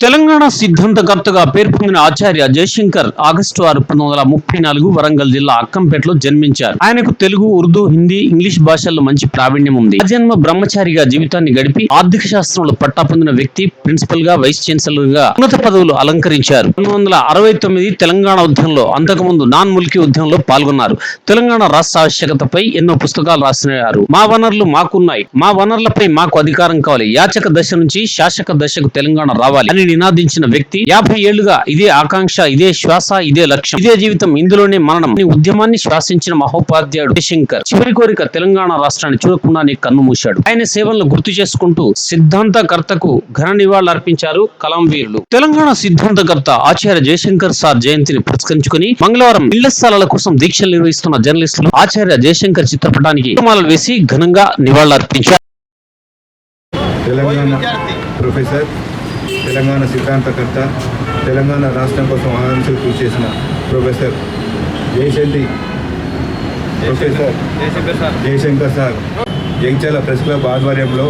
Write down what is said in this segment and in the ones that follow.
తెలంగాణ సిద్ధాంతకర్తగా పేరు పొందిన ఆచార్య జయశంకర్ ఆగస్టు ఆరు పంతొమ్మిది వందల ముప్పై నాలుగు వరంగల్ జిల్లా అక్కంపేటలో జన్మించారు. ఆయనకు తెలుగు ఉర్దూ హిందీ ఇంగ్లీష్ భాషల్లో మంచి ప్రావీణ్యం ఉంది. జన్మ బ్రహ్మచారిగా జీవితాన్ని గడిపి ఆర్థిక శాస్త్రంలో పట్టా పొందిన వ్యక్తి ప్రిన్సిపల్గా వైస్ ఛాన్సలర్గా ఉన్నత పదవులు అలంకరించారు. పంతొమ్మిది వందల అరవై తొమ్మిది తెలంగాణ ఉద్యమంలో అంతకుముందు నాన్ ముల్కీ ఉద్యమంలో పాల్గొన్నారు. తెలంగాణ రాష్ట్ర ఆవశ్యకతపై ఎన్నో పుస్తకాలు రాసినారు. మా వనరులు మాకున్నాయి. మా వనరులపై మాకు అధికారం కావాలి. యాచక దశ నుంచి శాసక దశకు తెలంగాణ రావాలి. అని నినాదించిన వ్యక్తి. యాభై ఏళ్ళుగా ఇదే ఆకాంక్ష ఇదే శ్వాస ఇదే లక్ష్యం. ఇదే జీవితం ఇందులోనే మరణం. ఉద్యమాన్ని శ్వాసించిన మహోపాధ్యాయుడు జయశంకర్ చివరి కోరిక తెలంగాణ రాష్ట్రాన్ని చూడకుండానే కన్ను మూశాడు. ఆయన సేవలను గుర్తు చేసుకుంటూ సిద్ధాంతకర్తకు ఘన నివాళులు అర్పించారు కలాం వీరులు. తెలంగాణ సిద్ధాంతకర్త ఆచార్య జయశంకర్ సార్ జయంతిని పురస్కరించుకుని మంగళవారం ఇళ్ళ స్థలాల కోసం దీక్షలు నిర్వహిస్తున్న జర్నలిస్టులు ఆచార్య జయశంకర్ చిత్రపటానికి పూలమాలలు వేసి ఘనంగా నివాళులర్పించారు తెలంగాణ ప్రొఫెసర్ తెలంగాణ సిద్ధాంతకర్త తెలంగాణ రాష్ట్రం కోసం ఆంక్షలు కృషి చేసిన professor Jayashanti professor Jayashankar sir Jagtial press club ఆధ్వర్యంలో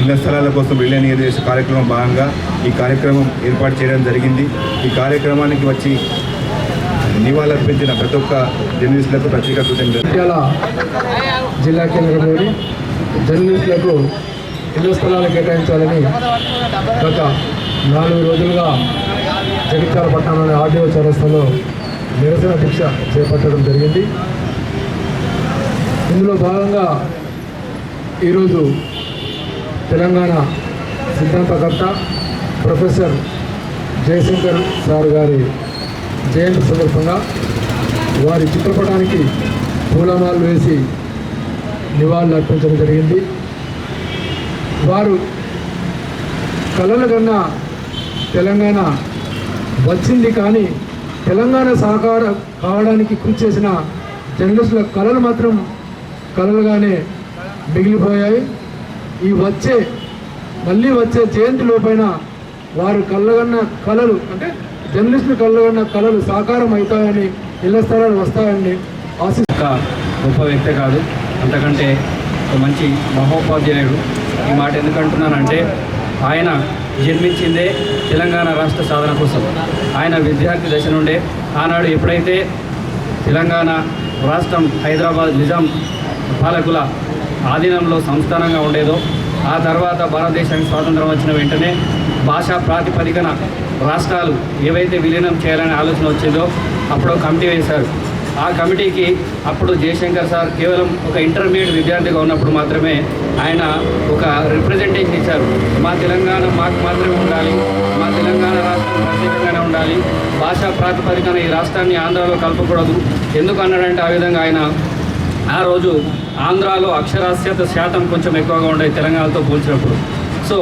ఇళ్ళ స్థలాల కోసం బిల్లియన్ చేసే కార్యక్రమం భాగంగా ఈ కార్యక్రమం ఏర్పాటు చేయడం జరిగింది. ఈ కార్యక్రమానికి వచ్చి నివాళులర్పించిన ప్రతి ఒక్క జర్నలిస్టులకు ప్రత్యేక కృతజ్ఞతలు. జిల్లా కేంద్రంలోని జర్నలిస్టులకు ఇళ్ళ స్థలాలు కేటాయించాలని గత నాలుగు రోజులుగా జగిత్యాల పట్టణంలోని ఆర్డీఓ చౌరస్తాలో నిరసన దీక్ష చేపట్టడం జరిగింది. ఇందులో భాగంగా ఈరోజు తెలంగాణ సిద్ధాంతకర్త ప్రొఫెసర్ జయశంకర్ సార్ గారి జయంతి సందర్భంగా వారి చిత్రపటానికి పూలమాలు వేసి నివాళులు అర్పించడం జరిగింది. వారు కళలు కన్నా తెలంగాణ వచ్చింది కానీ తెలంగాణ సహకార కావడానికి కృషి చేసిన జర్నలిస్టుల కళలు మాత్రం కళలుగానే మిగిలిపోయాయి. ఈ వచ్చే మళ్ళీ వచ్చే జయంతి లోపైన వారు కళ్ళగన్న కళలు అంటే జర్నలిస్టులు కళ్ళగన్న కళలు సాకారం అవుతాయని ఇళ్ళ స్థలాలు వస్తాయని ఆశిస్తా ఒక గొప్ప వ్యక్తే కాదు. అంతకంటే ఒక మంచి మహోపాధ్యాయుడు ఈ మాట ఎందుకంటున్నానంటే ఆయన జన్మించిందే తెలంగాణ రాష్ట్ర సాధన కోసం. ఆయన విద్యార్థి దశ నుండే ఆనాడు ఎప్పుడైతే తెలంగాణ రాష్ట్రం హైదరాబాద్ నిజాం పాలకుల ఆధీనంలో సంస్థానంగా ఉండేదో ఆ తర్వాత భారతదేశానికి స్వాతంత్రం వచ్చిన వెంటనే భాషా ప్రాతిపదికన రాష్ట్రాలు ఏవైతే విలీనం చేయాలనే ఆలోచన వచ్చిందో అప్పుడు కమిటీ వేశారు. ఆ కమిటీకి అప్పుడు జయశంకర్ సార్ కేవలం ఒక ఇంటర్మీడియట్ విద్యార్థిగా ఉన్నప్పుడు మాత్రమే ఆయన ఒక రిప్రజెంటేషన్ ఇచ్చారు. మా తెలంగాణ మాకు మాత్రమే ఉండాలి. మా తెలంగాణ రాష్ట్రం ప్రత్యేకంగానే ఉండాలి. భాషా ప్రాతిపదికన ఈ రాష్ట్రాన్ని ఆంధ్రాలో కలపకూడదు. ఎందుకు అన్నాడంటే ఆ విధంగా ఆయన ఆ రోజు ఆంధ్రాలో అక్షరాస్యత శాతం కొంచెం ఎక్కువగా ఉండేది తెలంగాణతో పోల్చినప్పుడు. సో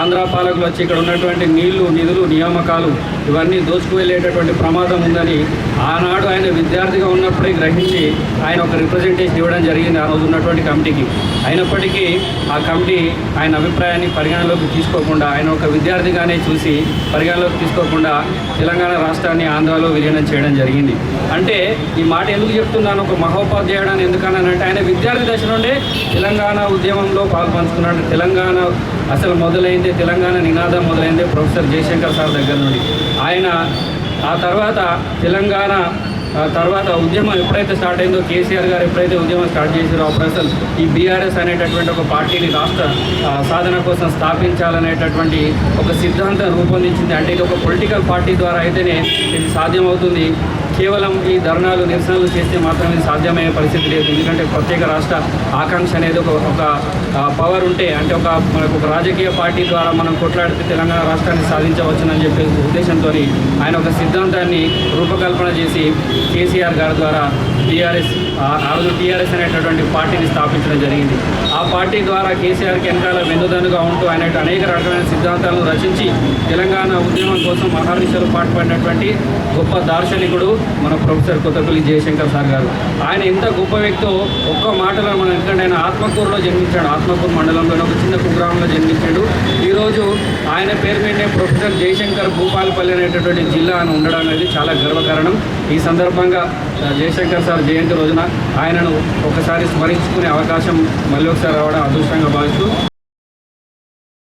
ఆంధ్ర పాలకులు వచ్చి ఇక్కడ ఉన్నటువంటి నీళ్ళు నిధులు నియామకాలు ఇవన్నీ దోచుకు వెళ్ళేటటువంటి ప్రమాదం ఉందని ఆనాడు ఆయన విద్యార్థిగా ఉన్నప్పుడే గ్రహించి ఆయన ఒక రిప్రజెంటేషన్ ఇవ్వడం జరిగింది ఆ రోజు ఉన్నటువంటి కమిటీకి. అయినప్పటికీ ఆ కమిటీ ఆయన అభిప్రాయాన్ని పరిగణలోకి తీసుకోకుండా ఆయన ఒక విద్యార్థిగానే చూసి పరిగణలోకి తీసుకోకుండా తెలంగాణ రాష్ట్రాన్ని ఆంధ్రాలో విలీనం చేయడం జరిగింది. అంటే ఈ మాట ఎందుకు చెప్తున్నాను? ఒక మహోపాధ్యాయుడు అని ఎందుకన్నానంటే ఆయన విద్యార్థి దశ నుండే తెలంగాణ ఉద్యమంలో పాల్పంచుకున్నాడు. తెలంగాణ అసలు మొదలైంది తెలంగాణ నినాదం మొదలైంది ప్రొఫెసర్ జయశంకర్ సార్ దగ్గర నుండి. ఆయన ఆ తర్వాత తెలంగాణ తర్వాత ఉద్యమం ఎప్పుడైతే స్టార్ట్ అయిందో కేసీఆర్ గారు ఎప్పుడైతే ఉద్యమం స్టార్ట్ చేసారో అప్పుడు అసలు ఈ బీఆర్ఎస్ అనేటటువంటి ఒక పార్టీని రాష్ట్ర సాధన కోసం స్థాపించాలనేటటువంటి ఒక సిద్ధాంతం రూపొందించింది. అంటే ఇది ఒక పొలిటికల్ పార్టీ ద్వారా అయితేనే ఇది సాధ్యమవుతుంది. కేవలం ఈ ధర్నాలు నిరసనలు చేస్తే మాత్రమే సాధ్యమయ్యే పరిస్థితి లేదు. ఎందుకంటే ప్రత్యేక రాష్ట్ర ఆకాంక్ష అనేది ఒక ఒక పవర్ ఉంటే అంటే ఒక మనకు ఒక రాజకీయ పార్టీ ద్వారా మనం కొట్లాడితే తెలంగాణ రాష్ట్రాన్ని సాధించవచ్చునని చెప్పే ఉద్దేశంతో ఆయన ఒక సిద్ధాంతాన్ని రూపకల్పన చేసి కేసీఆర్ గారి ద్వారా టీఆర్ఎస్ ఆ రోజు టీఆర్ఎస్ అనేటటువంటి పార్టీని స్థాపించడం జరిగింది. ఆ పార్టీ ద్వారా కేసీఆర్కి వెనకాల వెన్నుదన్నుగా ఉంటూ ఆయన అనేక రకమైన సిద్ధాంతాలను రచించి తెలంగాణ ఉద్యమం కోసం మహానిశలు పాటుపడినటువంటి గొప్ప దార్శనికుడు మన ప్రొఫెసర్ కొత్తపల్లి జయశంకర్ సార్ గారు. ఆయన ఎంత గొప్ప వ్యక్తో ఒక్క మాటలో మనం ఎందుకంటే ఆయన ఆత్మకూరులో జన్మించాడు. ఆత్మకూరు మండలంలోని ఒక చిన్న కుగ్రామంలో జన్మించాడు. ఈరోజు ఆయన పేరు మీదే ప్రొఫెసర్ జయశంకర్ భూపాలపల్లి అనేటటువంటి జిల్లా అని ఉండడం అనేది చాలా గర్వకారణం. ఈ సందర్భంగా జయశంకర్ సార్ జయంతి రోజున ఆయనను ఒకసారి స్మరించుకునే అవకాశం మళ్ళీ ఒకసారి రావడం అదృష్టంగా భావిస్తూ